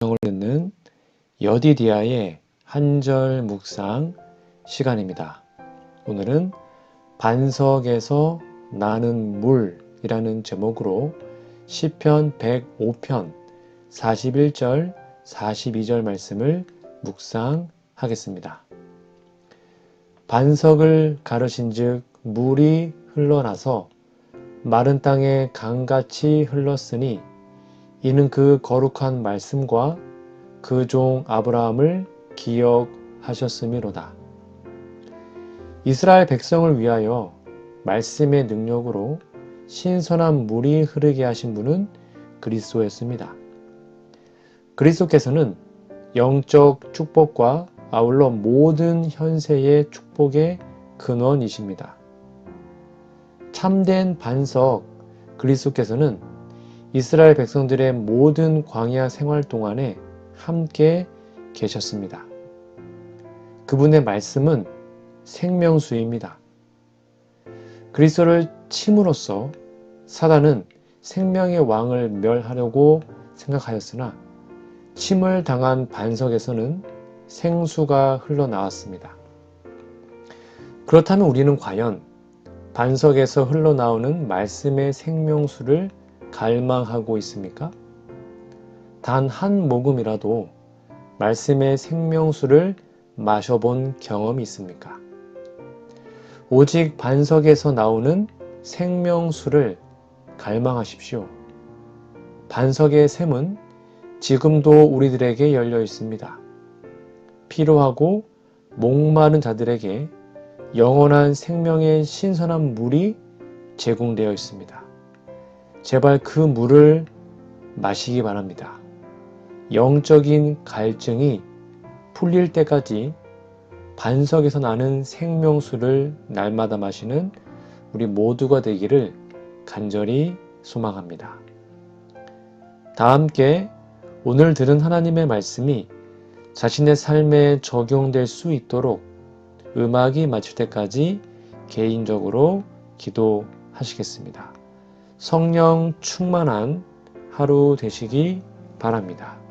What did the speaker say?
성을 듣는 여디디아의 한절 묵상 시간입니다. 오늘은 반석에서 나는 물이라는 제목으로 시편 105편 41절 42절 말씀을 묵상하겠습니다. 반석을 가르신즉 물이 흘러나서 마른 땅에 강같이 흘렀으니 이는 그 거룩한 말씀과 그 종 아브라함을 기억하셨음이로다. 이스라엘 백성을 위하여 말씀의 능력으로 신선한 물이 흐르게 하신 분은 그리스도였습니다. 그리스도께서는 영적 축복과 아울러 모든 현세의 축복의 근원이십니다. 참된 반석 그리스도께서는 이스라엘 백성들의 모든 광야 생활 동안에 함께 계셨습니다. 그분의 말씀은 생명수입니다. 그리스도를 침으로써 사단은 생명의 왕을 멸하려고 생각하였으나 침을 당한 반석에서는 생수가 흘러나왔습니다. 그렇다면 우리는 과연 반석에서 흘러나오는 말씀의 생명수를 갈망하고 있습니까? 단 한 모금이라도 말씀의 생명수를 마셔본 경험이 있습니까? 오직 반석에서 나오는 생명수를 갈망하십시오. 반석의 샘은 지금도 우리들에게 열려 있습니다. 필요하고 목마른 자들에게 영원한 생명의 신선한 물이 제공되어 있습니다. 제발 그 물을 마시기 바랍니다. 영적인 갈증이 풀릴 때까지 반석에서 나는 생명수를 날마다 마시는 우리 모두가 되기를 간절히 소망합니다. 다 함께 오늘 들은 하나님의 말씀이 자신의 삶에 적용될 수 있도록 음악이 마칠 때까지 개인적으로 기도하시겠습니다. 성령 충만한 하루 되시기 바랍니다.